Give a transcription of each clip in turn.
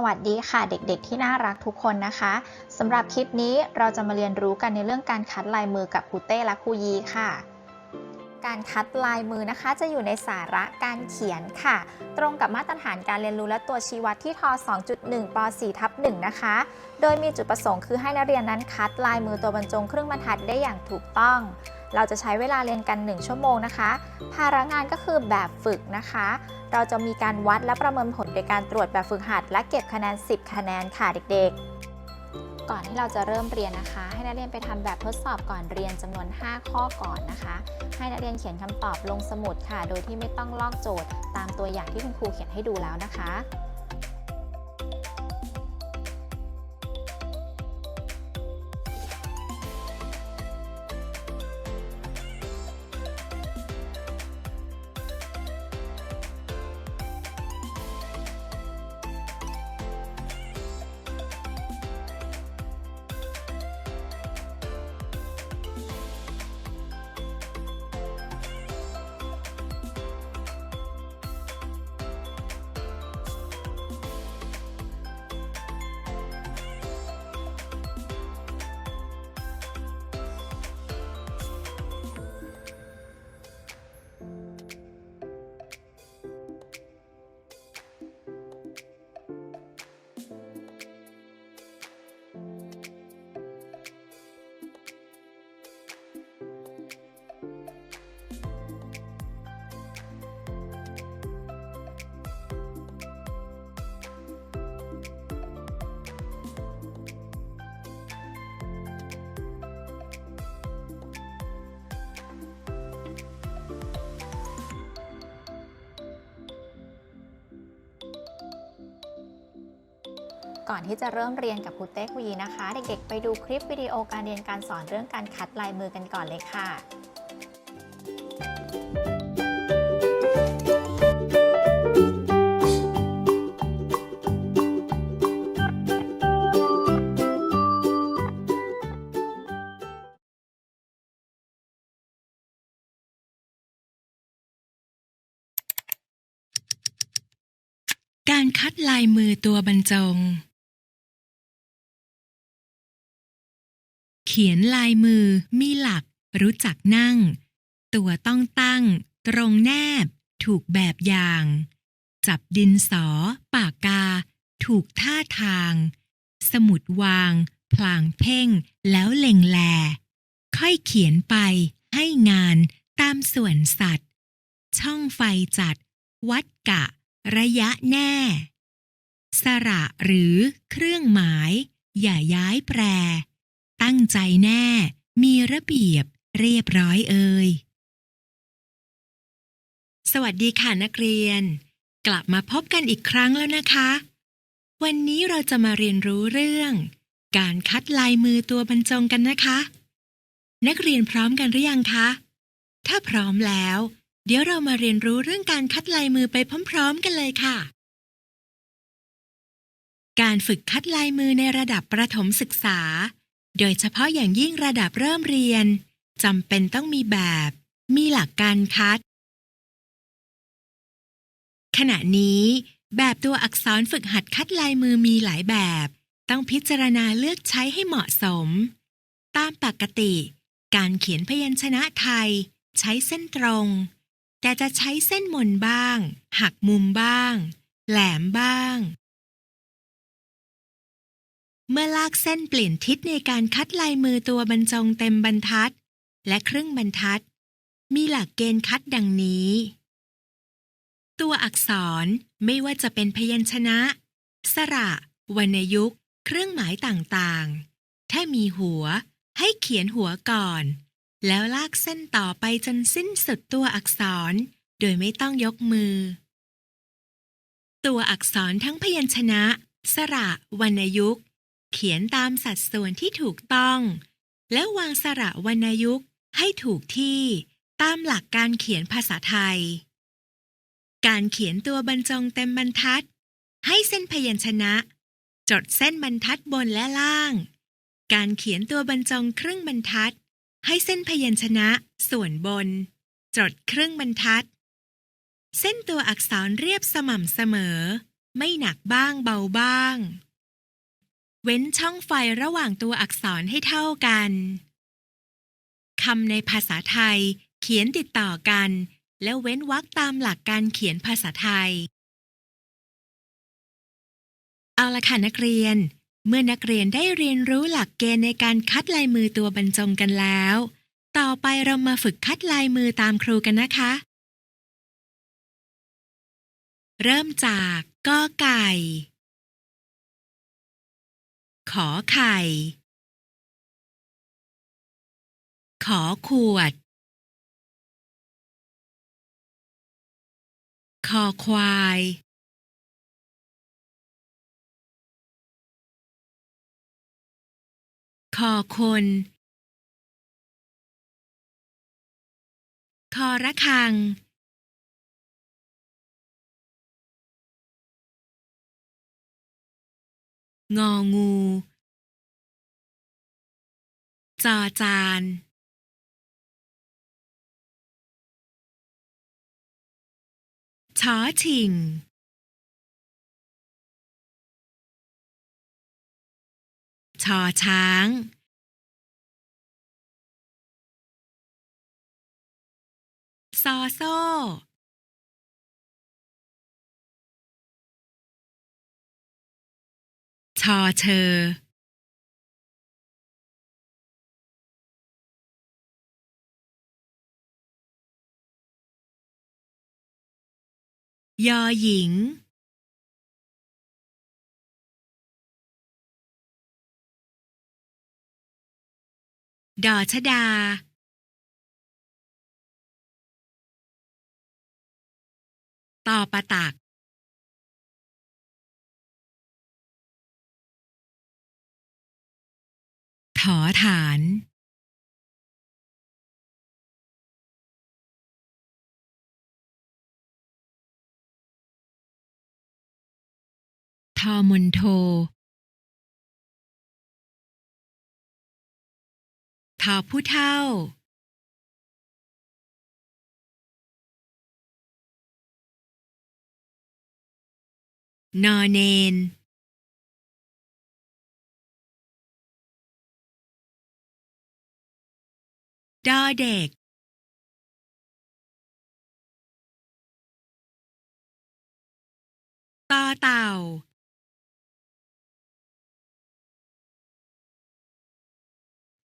สวัสดีค่ะเด็กๆ ที่น่ารักทุกคนนะคะสำหรับคลิปนี้เราจะมาเรียนรู้กันในเรื่องการคัดลายมือกับครูเต้และครูยีค่ะ การคัดลายมือนะคะ จะอยู่ในสาระการเขียนค่ะ ตรงกับมาตรฐานการเรียนรู้และตัวชี้วัดที่ท 2.1 ป .4 ทับ1นะคะ โดยมีจุดประสงค์คือให้นักเรียนนั้นคัดลายมือตัวบรรจงเครื่องบรรทัดได้อย่างถูกต้อง เราจะใช้เวลาเรียนกัน 1 ชั่วโมงนะคะ ภาระงานก็คือแบบฝึกนะคะ เราจะมีการวัดและประเมินผลโดยการตรวจแบบฝึกหัด และเก็บคะแนน 10 คะแนนค่ะเด็กๆ ก่อนที่เราจะเริ่มเรียนนะคะ ให้นักเรียนไปทำแบบทดสอบก่อนเรียนจำนวน 5 ข้อก่อนนะคะ ให้นักเรียนเขียนคำตอบลงสมุดค่ะ โดยที่ไม่ต้องลอกโจทย์ ตามตัวอย่างที่คุณครูเขียนให้ดูแล้วนะคะ ก่อนที่จะเริ่มเรียนกับครูเต้ครูยีนะคะ เด็กๆ ไปดูคลิปวิดีโอการเรียนการสอนเรื่องการคัดลายมือกันก่อนเลยค่ะการคัดลายมือตัวบรรจง ขียนลายมือมีหลัก รู้จักนั่ง ตัวต้องตั้ง ตรงแนบ ถูกแบบอย่าง จับดินสอ ปากกา ถูกท่าทาง สมุดวาง พลางเพ่ง แล้วเล็งแล ค่อยเขียนไป ให้งานตามส่วนสัตว์ ช่องไฟจัด วัดกะ ระยะแน่ สระหรือเครื่องหมาย อย่าย้ายแปร ตั้งใจแน่ มีระเบียบ เรียบร้อยเอ่ย สวัสดีค่ะนักเรียน กลับมาพบกันอีกครั้งแล้วนะคะ วันนี้เราจะมาเรียนรู้เรื่อง การคัดลายมือตัวบรรจงกันนะคะ นักเรียนพร้อมกันหรือยังคะ ถ้าพร้อมแล้ว เดี๋ยวเรามาเรียนรู้เรื่องการคัดลายมือไปพร้อม ๆ กันเลยค่ะการฝึกคัดลายมือในระดับประถมศึกษา โดยเฉพาะอย่างยิ่งระดับเริ่มเรียนจำเป็นต้องมีแบบ มีหลักการคัด ขณะนี้ แบบตัวอักษรฝึกหัดคัดลายมือมีหลายแบบ ต้องพิจารณาเลือกใช้ให้เหมาะสม ตามปกติ การเขียนพยัญชนะไทย ใช้เส้นตรง แต่จะใช้เส้นมนบ้าง หักมุมบ้าง แหลมบ้าง เมื่อลากเส้นเปลี่ยนทิศในการคัดลายมือตัวบรรจงเต็มบรรทัด และครึ่งบรรทัด มีหลักเกณฑ์คัดดังนี้ ตัวอักษรไม่ว่าจะเป็นพยัญชนะ สระ วรรณยุกต์ เครื่องหมายต่างๆ ถ้ามีหัว ให้เขียนหัวก่อน แล้วลากเส้นต่อไปจนสิ้นสุดตัวอักษร โดยไม่ต้องยกมือ ตัวอักษรทั้งพยัญชนะ สระ วรรณยุกต์ เขียนตามสัดส่วนที่ถูกต้อง และวางสระวรรณยุกต์ให้ถูกที่ตามหลักการเขียนภาษาไทย การเขียนตัวบรรจงเต็มบรรทัด ให้เส้นพยัญชนะ จดเส้นบรรทัดบนและล่าง การเขียนตัวบรรจงครึ่งบรรทัด ให้เส้นพยัญชนะ ส่วนบน จดครึ่งบรรทัด เส้นตัวอักษรเรียบสม่ำเสมอ ไม่หนักบ้างเบาบ้าง เว้นช่องไฟระหว่างตัวอักษรให้เท่ากัน คำในภาษาไทย เขียนติดต่อกัน แล้วเว้นวรรคตามหลักการเขียนภาษาไทย เอาละค่ะนักเรียน เมื่อนักเรียนได้เรียนรู้หลักเกณฑ์ในการคัดลายมือตัวบรรจงกันแล้ว ต่อไปเรามาฝึกคัดลายมือตามครูกันนะคะ เริ่มจากกอไก่ ขอไข่ ขอขวด คอควาย คอคน คอระคัง งองู จอจาน ชอชิง ชอช้าง ซอโซ่ ชอเชอยอหญิงดอชดา ต่อประตัก ถอฐานทอมนโททอผู้เท่า นอเนน ดอเด็กต่อเต่า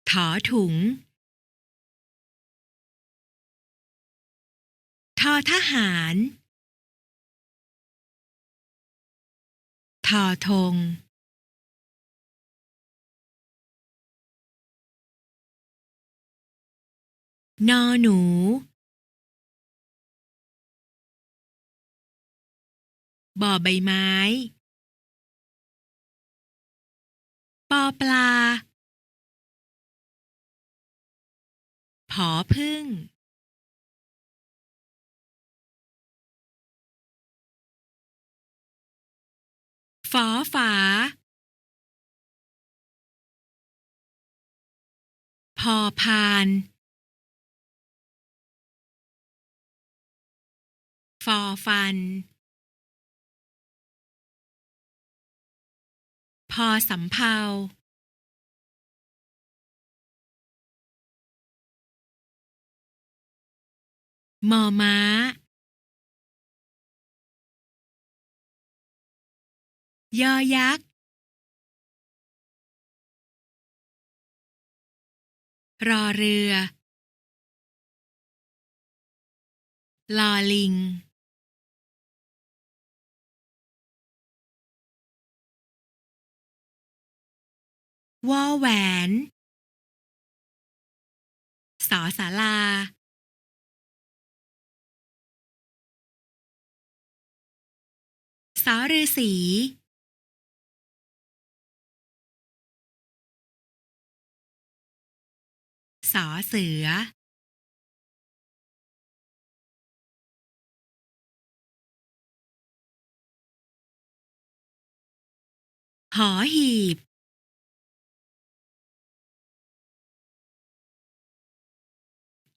ถอถุงทอทหารทอธง นอหนู บ่อใบไม้ ปอปลา ผอพึ่ง ฝอฝา พอพาน ฟอฟันพอสำเภามอม้า ยอยักษ์ รอเรือ ลอลิง วอแหวน สอสาลา สอฤาษีสอเสือ หอหีบ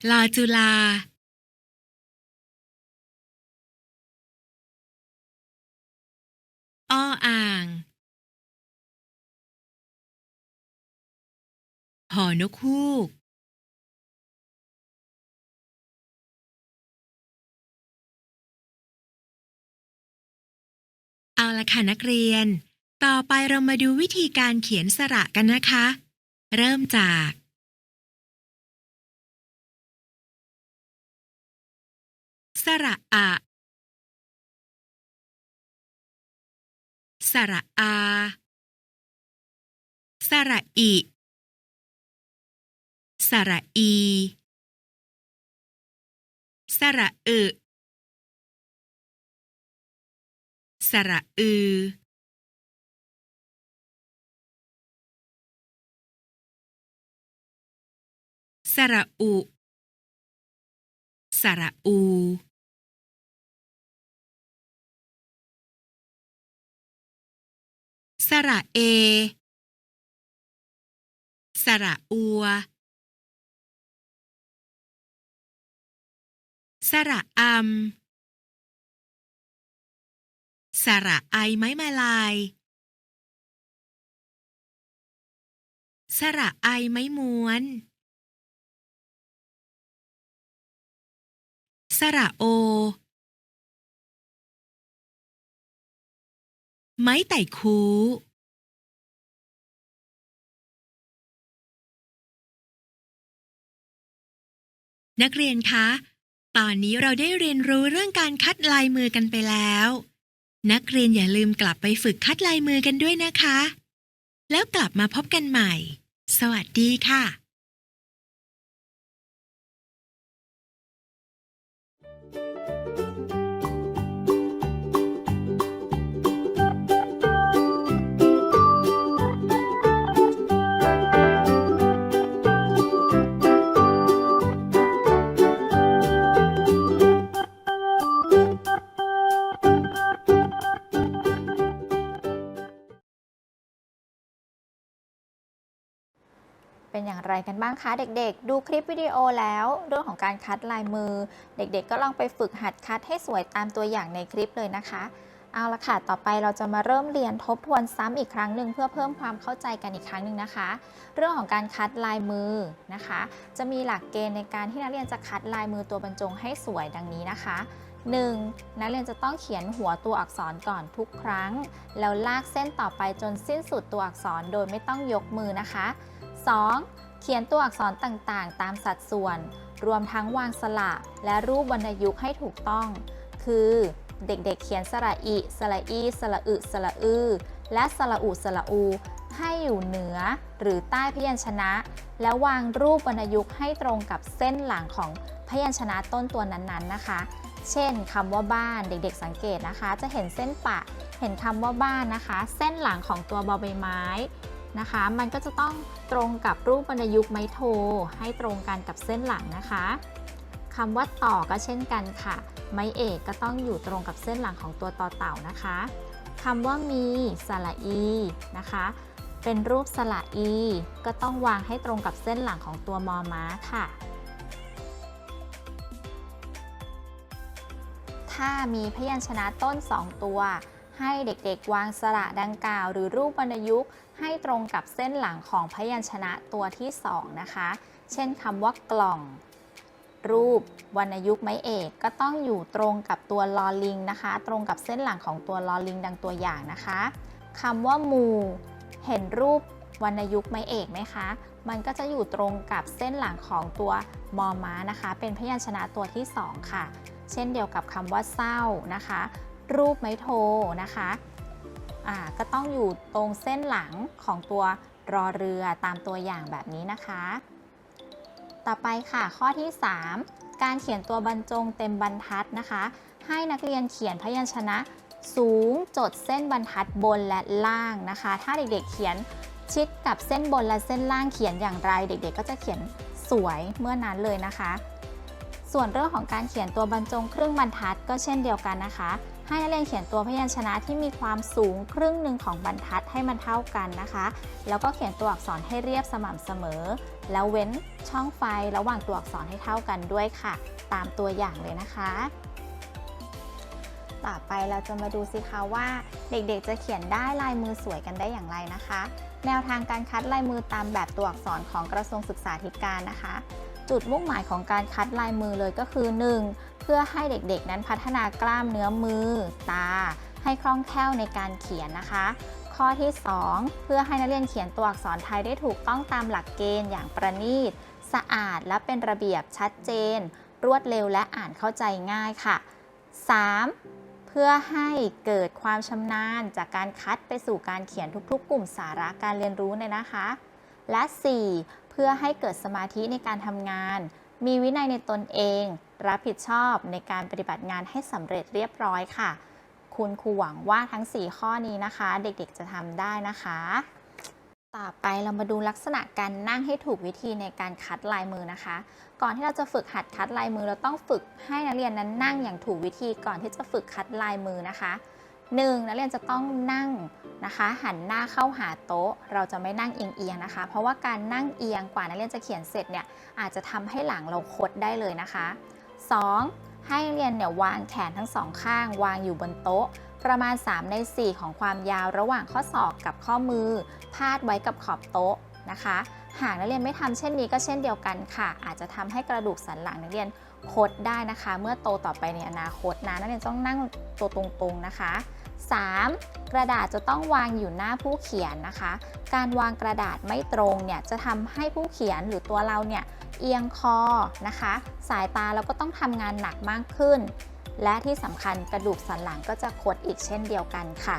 ลาจุลาออ่าง หอนกฮูก เอาละค่ะนักเรียน ต่อไปเรามาดูวิธีการเขียนสระกันนะคะ เริ่มจาก สระอะสระอาสระอิสระอีสระอึสระอือ สระอุ สระอู สระเอ สระอัว สระอำสระไอไม้มาลาย สระไอไม้ม้วน สระโอ ไม้ไต่คูนักเรียนคะ ตอนนี้เราได้เรียนรู้เรื่องการคัดลายมือกันไปแล้ว นักเรียนอย่าลืมกลับไปฝึกคัดลายมือกันด้วยนะคะ แล้วกลับมาพบกันใหม่ สวัสดีค่ะ เป็นอย่างไรกันบ้างคะเด็กๆ ดูคลิปวิดีโอแล้ว เรื่องของการคัดลายมือ เด็กๆ ก็ลองไปฝึกหัดคัดให้สวยตามตัวอย่างในคลิปเลยนะคะ เอาละค่ะ ต่อไปเราจะมาเริ่มเรียนทบทวนซ้ำอีกครั้งหนึ่งเพื่อเพิ่มความเข้าใจกันอีกครั้งหนึ่งนะคะ เรื่องของการคัดลายมือนะคะ จะมีหลักเกณฑ์ในการที่นักเรียนจะคัดลายมือตัวบรรจงให้สวยดังนี้นะคะ 1. นักเรียนจะต้องเขียนหัวตัวอักษรก่อนทุกครั้ง แล้วลากเส้นต่อไปจนสิ้นสุดตัวอักษรโดยไม่ต้องยกมือนะคะ 2. เขียนตัวอักษรต่างๆ ตามสัดส่วน รวมทั้งวางสระและรูปวรรณยุกต์ให้ถูกต้อง คือ เด็กๆ เขียนสระอิ สระอี สระอึ สระอือ และสระอุสระอู ให้อยู่เหนือหรือใต้พยัญชนะ แล้ววางรูปวรรณยุกต์ให้ตรงกับเส้นหลังของพยัญชนะต้นตัวนั้นๆนะคะ เช่นคำว่าบ้านเด็กๆสังเกตนะคะ จะเห็นเส้นปะ เห็นคำว่าบ้านนะคะ เส้นหลังของตัวบอใบไม้ นะคะ มันก็จะต้องตรงกับรูปวรรณยุกต์ไม้โท ให้ตรงกันกับเส้นหลังนะคะคำว่าต่อก็เช่นกันค่ะ ไม้เอกก็ต้องอยู่ตรงกับเส้นหลังของตัวต่อเต่านะคะคำว่ามีสระอีนะคะ เป็นรูปสระอี ก็ต้องวางให้ตรงกับเส้นหลังของตัวมอม้าค่ะ ถ้ามีพยัญชนะต้น 2 ตัว ให้เด็กๆ วางสระดังกล่าว หรือรูปวรรณยุกต์ ให้ตรงกับเส้นหลังของพยัญชนะตัวที่ 2 นะคะ เช่นคำว่ากล่อง รูปวรรณยุกต์ไม้เอกก็ต้องอยู่ตรงกับตัวลอลิงนะคะ ตรงกับเส้นหลังของตัวลอลิงดังตัวอย่างนะคะคำว่ามู เห็นรูปวรรณยุกต์ไม้เอกไหมคะ มันก็จะอยู่ตรงกับเส้นหลังของตัวมอม้านะคะ เป็นพยัญชนะตัวที่ 2 ค่ะ เช่นเดียวกับคำว่าเศร้านะคะ รูปไม้โทนะคะ อ่าก็ต้องอยู่ตรงเส้นหลังของตัวรอเรือตามตัวอย่างแบบนี้นะคะ ต่อไปค่ะข้อที่ 3 การเขียนตัวบรรจงเต็มบรรทัดนะคะ ให้นักเรียนเขียนพยัญชนะสูงจดเส้นบรรทัดบนและล่างนะคะ ถ้าเด็กๆเขียนชิดกับเส้นบนและเส้นล่างเขียนอย่างไร เด็กๆ ก็จะเขียนสวยเมื่อนั้นเลยนะคะ ส่วนเรื่องของการเขียนตัวบรรจงครึ่งบรรทัดก็เช่นเดียวกันนะคะ ให้นักเรียนเขียนตัวพยัญชนะที่มีความสูงครึ่งหนึ่งของบรรทัดให้มันเท่ากันนะคะ แล้วก็เขียนตัวอักษรให้เรียบสม่ำเสมอ แล้วเว้นช่องไฟระหว่างตัวอักษรให้เท่ากันด้วยค่ะ ตามตัวอย่างเลยนะคะ ต่อไปเราจะมาดูสิคะว่า เด็กๆ จะเขียนได้ลายมือสวยกันได้อย่างไรนะคะ แนวทางการคัดลายมือตามแบบตัวอักษรของกระทรวงศึกษาธิการนะคะ จุดมุ่งหมายของการคัดลายมือเลยก็คือ 1. เพื่อให้เด็กๆนั้นพัฒนากล้ามเนื้อมือ ตา ให้คล่องแคล่วในการเขียนนะคะ ข้อที่ 2 เพื่อให้นักเรียนเขียนตัวอักษรไทยได้ถูกต้องตามหลักเกณฑ์อย่างประณีต สะอาดและเป็นระเบียบชัดเจน รวดเร็วและอ่านเข้าใจง่ายค่ะ 3. เพื่อให้เกิดความชำนาญจากการคัดไปสู่การเขียนทุกๆ กลุ่มสาระการเรียนรู้เนี่ยนะคะ และ 4. เพื่อให้เกิดสมาธิในการทำงาน มีวินัยในตนเอง รับผิดชอบในการปฏิบัติงานให้สำเร็จเรียบร้อยค่ะ คุณครูหวังว่าทั้ง 4 ข้อนี้นะคะ เด็กๆจะทำได้นะคะ ต่อไปเรามาดูลักษณะการนั่งให้ถูกวิธีในการคัดลายมือนะคะ ก่อนที่เราจะฝึกหัดคัดลายมือ เราต้องฝึกให้นักเรียนนั้นนั่งอย่างถูกวิธีก่อนที่จะฝึกคัดลายมือนะคะ 1. นักเรียนจะต้องนั่งนะคะหันหน้าเข้าหาโต๊ะ เราจะไม่นั่งเอียงๆนะคะ เพราะว่าการนั่งเอียงกว่านักเรียนจะเขียนเสร็จเนี่ยอาจจะทำให้หลังเราคดได้เลยนะคะ 2. ให้นักเรียนเนี่ยวางแขนทั้งสองข้าง วางอยู่บนโต๊ะ ประมาณ 3 ใน 4 ของความยาวระหว่างข้อศอกกับข้อมือ พาดไว้กับขอบโต๊ะนะคะ หากนักเรียนไม่ทำเช่นนี้ก็เช่นเดียวกันค่ะ อาจจะทำให้กระดูกสันหลังนักเรียนคดได้นะคะ เมื่อโตต่อไปในอนาคตนะนักเรียนต้องนั่งตัวตรงๆนะคะ 3. กระดาษจะต้องวางอยู่หน้าผู้เขียนนะคะ การวางกระดาษไม่ตรงเนี่ยจะทำให้ผู้เขียนหรือตัวเราเนี่ยเอียงคอนะคะ สายตาเราก็ต้องทำงานหนักมากขึ้น และที่สำคัญกระดูกสันหลังก็จะคดอีกเช่นเดียวกันค่ะ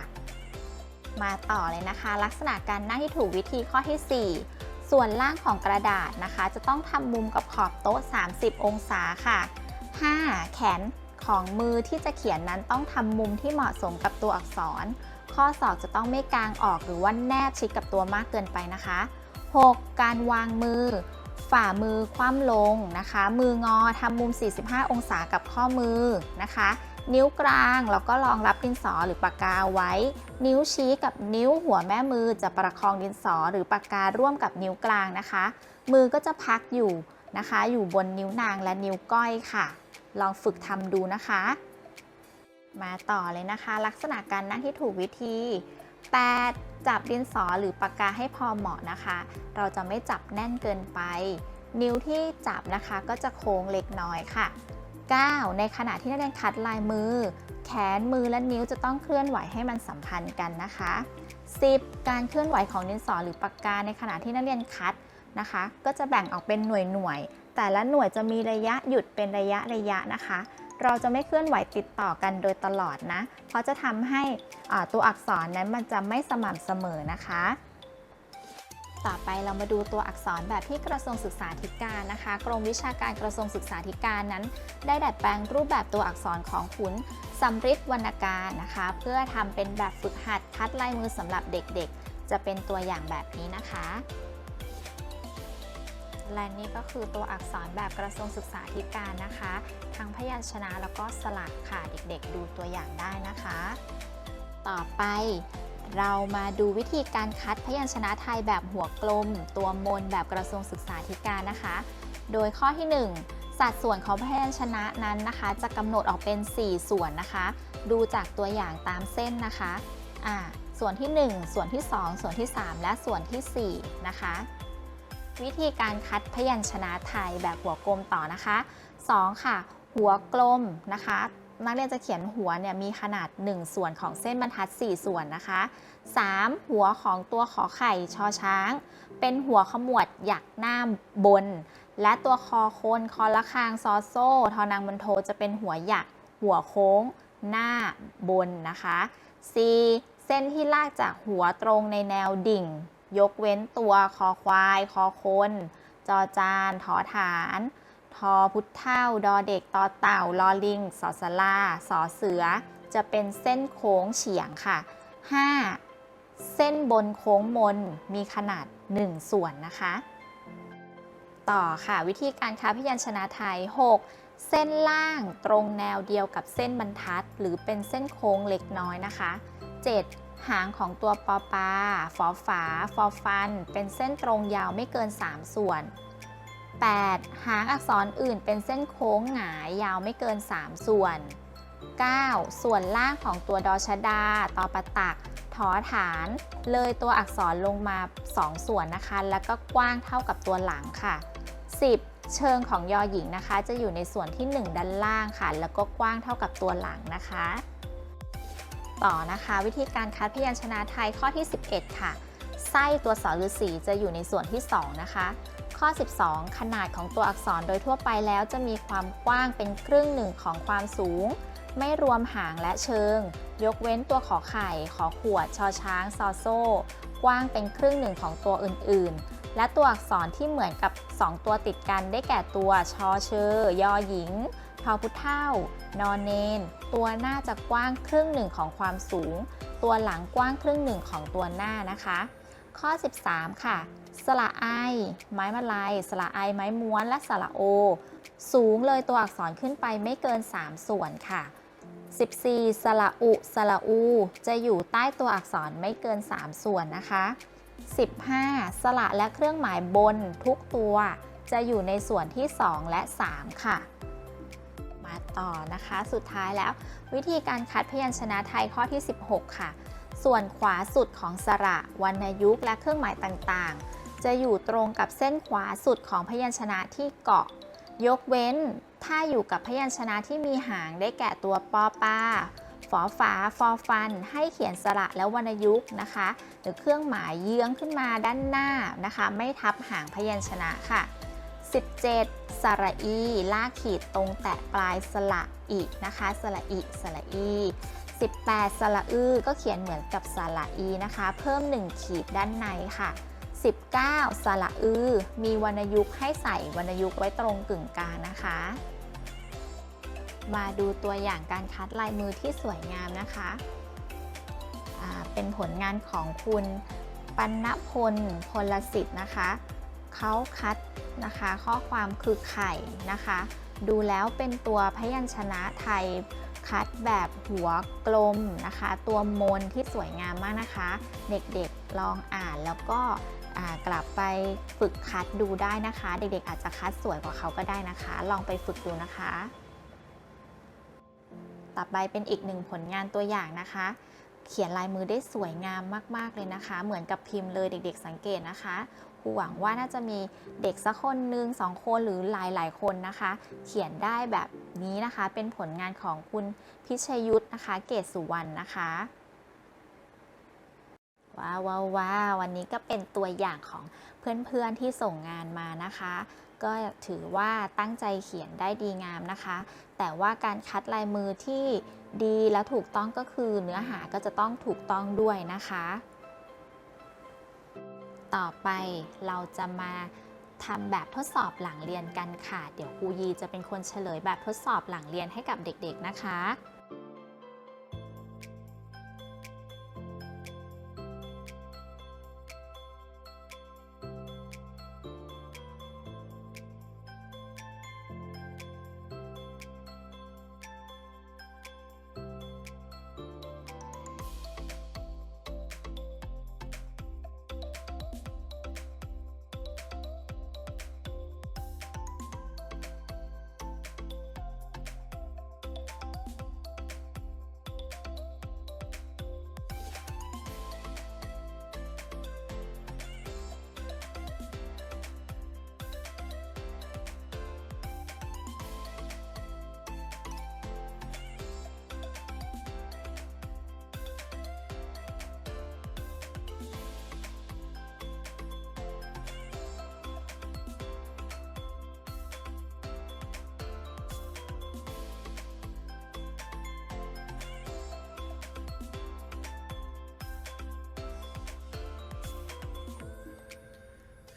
มาต่อเลยนะคะ ลักษณะการนั่งที่ถูกวิธีข้อที่ 4 ส่วนล่างของกระดาษนะคะ จะต้องทำมุมกับขอบโต๊ะ 30 องศาค่ะ 5. แขน ของมือที่จะเขียนนั้นต้องทำมุมที่เหมาะสมกับตัวอักษร ข้อศอกจะต้องไม่กางออกหรือว่าแนบชิดกับตัวมากเกินไปนะคะ 6. การวางมือ ฝ่ามือคว่ำลงนะคะ มืองอทำมุม 45 องศากับข้อมือนะคะ นิ้วกลางแล้วก็รองรับดินสอหรือปากกาไว้ นิ้วชี้กับนิ้วหัวแม่มือจะประคองดินสอหรือปากการ่วมกับนิ้วกลางนะคะ มือก็จะพักอยู่นะคะ อยู่บนนิ้วนางและนิ้วก้อยค่ะ ลองฝึกทำดูนะคะ มาต่อเลยนะคะ ลักษณะการนั่งที่ถูกวิธี 8. จับดินสอหรือปากกาให้พอเหมาะนะคะ เราจะไม่จับแน่นเกินไป นิ้วที่จับนะคะก็จะโค้งเล็กน้อยค่ะ 9. ในขณะที่นักเรียนคัดลายมือ แขนมือและนิ้วจะต้องเคลื่อนไหวให้มันสัมพันธ์กันนะคะ 10. การเคลื่อนไหวของดินสอหรือปากกาในขณะที่นักเรียนคัดนะคะ ก็จะแบ่งออกเป็นหน่วยหน่วย แต่ละหน่วยจะมีระยะหยุดเป็นระยะระยะนะคะ เราจะไม่เคลื่อนไหวติดต่อกันโดยตลอดนะ เพราะจะทำให้ตัวอักษรนั้นมันจะไม่สม่ำเสมอนะคะ ต่อไปเรามาดูตัวอักษรแบบที่กระทรวงศึกษาธิการนะคะกรมวิชาการกระทรวงศึกษาธิการนั้น ได้ดัดแปลงรูปแบบตัวอักษรของขุนสำริดวรรณการนะคะ เพื่อทำเป็นแบบฝึกหัดคัดลายมือสำหรับเด็กๆ จะเป็นตัวอย่างแบบนี้นะคะ และนี่ก็คือตัวอักษรแบบกระทรวงศึกษาธิการนะคะ ทั้งพยัญชนะแล้วก็สลักค่ะ เด็กๆ ดูตัวอย่างได้นะคะ ต่อไปเรามาดูวิธีการคัดพยัญชนะไทยแบบหัวกลม ตัวมนแบบกระทรวงศึกษาธิการนะคะ โดยข้อที่ 1 สัดส่วนของพยัญชนะนั้นนะคะ จะกำหนดออกเป็น 4 ส่วนนะคะ ดูจากตัวอย่างตามเส้นนะคะอ่าส่วนที่ 1 ส่วนที่ 2 ส่วนที่ 3 และส่วนทีสี่4 นะคะ วิธีการคัดพยัญชนะไทยแบบหัวกลมต่อนะคะ 2 ค่ะ หัวกลมนะคะ นักเรียนจะเขียนหัวเนี่ยมีขนาด 1 ส่วนของเส้นบรรทัด 4 ส่วนนะคะ 3. หัวของตัวขอไข่ชอช้าง เป็นหัวขมวดหยักหน้าบน และตัวคอโคนคอละคางซอโซ่ทอนางมันโทจะเป็นหัวหยัก หัวโค้ง หน้าบนนะคะ C เส้นที่ลากจากหัวตรงในแนวดิ่ง ยกเว้นตัวคอควาย คอคน จอจานทอฐาน ทอพุทธเท่า ดอเด็ก ตอเต่า ลอลิง สอสลาสอเสือ จะเป็นเส้นโค้งเฉียงค่ะ 5. เส้นบนโค้งมนมีขนาด 1 ส่วนนะคะ ต่อค่ะวิธีการค้าพยัญชนะไทย 6. เส้นล่างตรงแนวเดียวกับเส้นบรรทัด หรือเป็นเส้นโค้งเล็กน้อยนะคะ 7. หางของตัวปอปาฟอฝาฟอฟัน เป็นเส้นตรงยาวไม่เกิน 3 ส่วน 8. หางอักษรอื่นเป็นเส้นโค้งหงายยาวไม่เกิน 3 ส่วน 9. ส่วนล่างของตัวดอชดา ตอประตักถอฐาน เลยตัวอักษรลงมา 2 ส่วนนะคะ แล้วก็กว้างเท่ากับตัวหลังค่ะ 10. เชิงของยอหญิงนะคะ จะอยู่ในส่วนที่ 1 ด้านล่างค่ะ แล้วก็กว้างเท่ากับตัวหลังนะคะ ต่อนะคะ วิธีการคัดพยัญชนะไทยข้อที่ 11 ค่ะ ไส้ตัวสอฤาษีจะอยู่ในส่วนที่ 2 นะคะ ข้อ 12 ขนาดของตัวอักษรโดยทั่วไปแล้วจะมีความกว้างเป็นครึ่งหนึ่งของความสูง ไม่รวมหางและเชิง ยกเว้นตัวขอไข่ ขอขวด ชอช้าง ซอโซ่ กว้างเป็นครึ่งหนึ่งของตัวอื่นๆ และตัวอักษรที่เหมือนกับ 2 ตัวติดกันได้แก่ตัวชอเชอยอหญิง ทอพุเท่านอนเนน ตัวหน้าจะกว้างครึ่งหนึ่งของความสูง ตัวหลังกว้างครึ่งหนึ่งของตัวหน้านะคะ ข้อ 13 ค่ะ สระไอ ไม้มาลายสระไอ ไม้ม้วน และสระโอ สูงเลยตัวอักษรขึ้นไปไม่เกิน 3 ส่วนค่ะ 14 สระอุ สระอู จะอยู่ใต้ตัวอักษรไม่เกิน 3 ส่วนนะคะ 15 สระและเครื่องหมายบนทุกตัว จะอยู่ในส่วนที่ 2 และ 3 ค่ะ มาต่อนะคะ สุดท้ายแล้ววิธีการคัดพยัญชนะไทยข้อที่ 16 ค่ะ ส่วนขวาสุดของสระวรรณยุกต์และเครื่องหมายต่างๆ จะอยู่ตรงกับเส้นขวาสุดของพยัญชนะที่เกาะ ยกเว้น ถ้าอยู่กับพยัญชนะที่มีหางได้แก่ตัวปอปาฝอฝาฟอฟัน ให้เขียนสระและวรรณยุกต์นะคะ หรือเครื่องหมายเยื้องขึ้นมาด้านหน้านะคะ ไม่ทับหางพยัญชนะค่ะ 17 สระอี ลากขีดตรงแตะปลายสระอีนะคะ สระอีสระอี 18 สระอือก็เขียนเหมือนกับสระอีนะคะ เพิ่ม 1 ขีดด้านในค่ะ 19 สระอือ มีวรรณยุกต์ให้ใส่วรรณยุกต์ไว้ตรงกึ่งกลางนะคะ มาดูตัวอย่างการคัดลายมือที่สวยงามนะคะเป็นผลงานของคุณปัณพลพลสิทธิ์นะคะ เขาคัดนะคะ ข้อความคือไข่นะคะ ดูแล้วเป็นตัวพยัญชนะไทยคัดแบบหัวกลมนะคะ ตัวมนที่สวยงามมากนะคะ เด็กๆลองอ่านแล้วก็กลับไปฝึกคัดดูได้นะคะ เด็กๆอาจจะคัดสวยกว่าเขาก็ได้นะคะ ลองไปฝึกดูนะคะ ต่อไปเป็นอีกหนึ่งผลงานตัวอย่างนะคะ เขียนลายมือได้สวยงามมาก ๆ เลยนะคะ เหมือนกับพิมพ์เลยเด็ก ๆ สังเกตนะคะครูหวังว่าน่าจะมีเด็กสักคนหนึ่งสองคนหรือหลาย ๆ คนนะคะ เขียนได้แบบนี้นะคะ เป็นผลงานของคุณพิชยุทธนะคะ เกศสุวรรณนะคะว้าวว้าวว้าววันนี้ก็เป็นตัวอย่างของเพื่อนๆที่ส่งงานมานะคะ ก็ถือว่าตั้งใจเขียนได้ดีงามนะคะ แต่ว่าการคัดลายมือที่ ดีและถูกต้องก็คือเนื้อหาก็จะต้องถูกต้องด้วยนะคะ ต่อไปเราจะมาทำแบบทดสอบหลังเรียนกันค่ะ เดี๋ยวครูยีจะเป็นคนเฉลยแบบทดสอบหลังเรียนให้กับเด็กๆนะคะ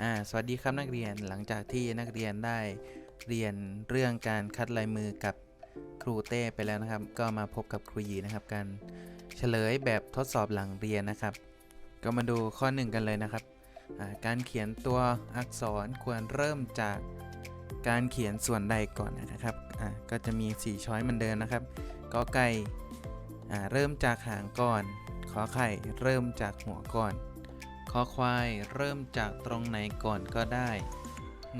อ่าสวัสดีครับนักเรียนหลังจากที่นักเรียนได้เรียนเรื่องการคัดลายมือกับครูเต้ไปแล้วนะครับ ก็มาพบกับครูยีนะครับการเฉลยแบบทดสอบหลังเรียนนะครับ ก็มาดูข้อหนึ่งกันเลยนะครับการเขียนตัวอักษรควรเริ่มจากการเขียนส่วนใดก่อนนะครับก็จะมี 4 ช้อยเหมือนเดิมนะครับกอไก่เริ่มจากหางก่อน ขอไข่เริ่มจากหัวก่อน คอควาย เริ่มจากตรงไหนก่อนก็ได้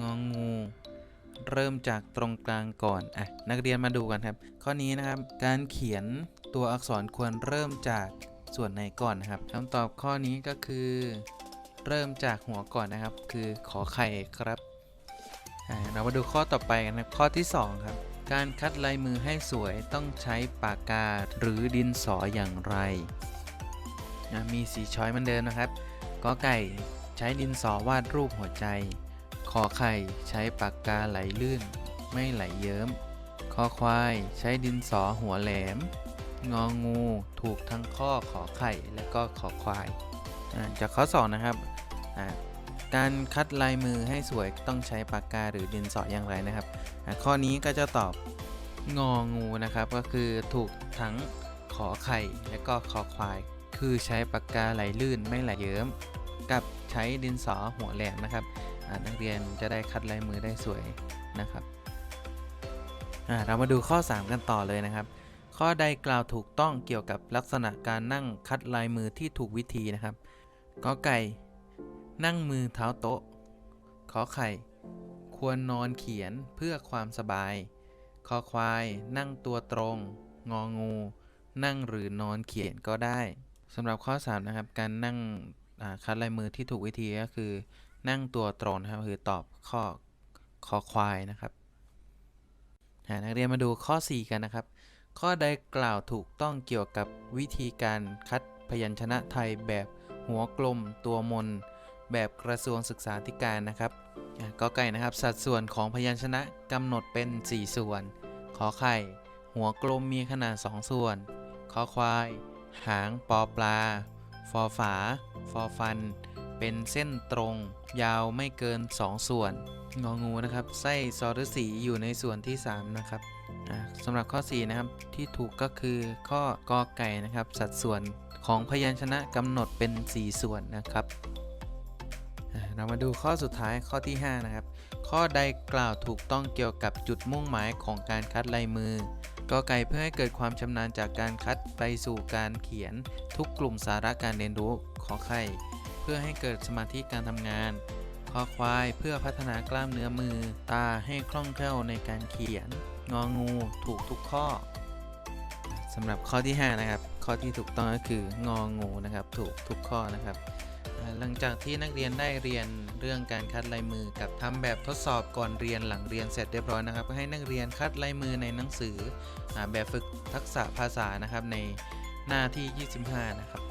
งองู เริ่มจากตรงกลางก่อน อะ นักเรียนมาดูกันครับ ข้อนี้นะครับ การเขียนตัวอักษรควรเริ่มจากส่วนไหนก่อนนะครับคำตอบข้อนี้ก็คือ เริ่มจากหัวก่อนนะครับ คือขอไข่ครับอ่าเรามาดูข้อต่อไปกันนะครับข้อที่สองครับ การคัดลายมือให้สวยต้องใช้ปากกาหรือดินสออย่างไรอะมีสีช้อยมือนเดิมนะครับ กอไก่ใช้ดินสอวาดรูปหัวใจ ขอไข่ใช้ปากกาไหลลื่น ไม่ไหลเยิ้ม คอควายใช้ดินสอหัวแหลม งองูถูกทั้งข้อขอไข่และก็ขอควาย จากข้อ2นะครับการคัดลายมือให้สวยต้องใช้ปากกาหรือดินสออย่างไรนะครับ ข้อนี้ก็จะตอบงองูนะครับก็คือถูกทั้งขอไข่และก็ขอควาย คือใช้ปากกาไหลลื่นไม่ไหลเยิ้ม กับใช้ดินสอหัวแหลมนะครับนักเรียนจะได้คัดลายมือได้สวยนะครับเรามาดูข้อ 3 กันต่อเลยนะครับ ข้อใดกล่าวถูกต้องเกี่ยวกับลักษณะการนั่งคัดลายมือที่ถูกวิธีนะครับกอไก่ นั่งมือเท้าโต๊ะขอไข่ ควรนอนเขียนเพื่อความสบายคอควาย นั่งตัวตรง งองู นั่งหรือนอนเขียนก็ได้สำหรับข้อ 3 นะครับ การนั่ง คัดลายมือที่ถูกวิธีก็คือนั่งตัวตรงนะครับคือตอบข้อคอควายนะครับนักเรียนมาดูข้อ 4 กันนะครับ ข้อใดกล่าวถูกต้องเกี่ยวกับวิธีการคัดพยัญชนะไทยแบบหัวกลมตัวมน แบบกระทรวงศึกษาธิการนะครับกอไก่นะครับสัดส่วนของพยัญชนะกำหนดเป็น 4 ส่วน ขอไข่ หัวกลมมีขนาด 2 ส่วน ขอควาย หางปอปลา ฟอฝา ฟอฟัน เป็นเส้นตรง ยาวไม่เกิน 2 ส่วน งองูนะครับไส้ซอฤษีอยู่ในส่วนที่ 3 นะครับสำหรับข้อ 4 นะครับ ที่ถูกก็คือข้อกอไก่นะครับ สัดส่วนของพยัญชนะกำหนดเป็น 4 ส่วนนะครับเรามาดูข้อสุดท้ายข้อที่ 5 นะครับ ข้อใดกล่าวถูกต้องเกี่ยวกับจุดมุ่งหมายของการคัดลายมือ กอไก่เพื่อให้เกิดความชำนาญจากการคัดไปสู่การเขียนทุกกลุ่มสาระการเรียนรู้ขอไข่เพื่อให้เกิดสมาธิการทำงานคอควายเพื่อพัฒนากล้ามเนื้อมือ ตาให้คล่องแคล่วในการเขียน งองูถูกทุกข้อสำหรับข้อที่ 5 นะครับ ข้อที่ถูกต้องก็คืององูนะครับ ถูกทุกข้อนะครับ หลังจากที่นักเรียนได้เรียนเรื่องการคัดลายมือกับทำแบบทดสอบก่อนเรียนหลังเรียนเสร็จเรียบร้อยนะครับก็ให้นักเรียนคัดลายมือในหนังสือแบบฝึกทักษะภาษานะครับในหน้าที่ 25 นะครับ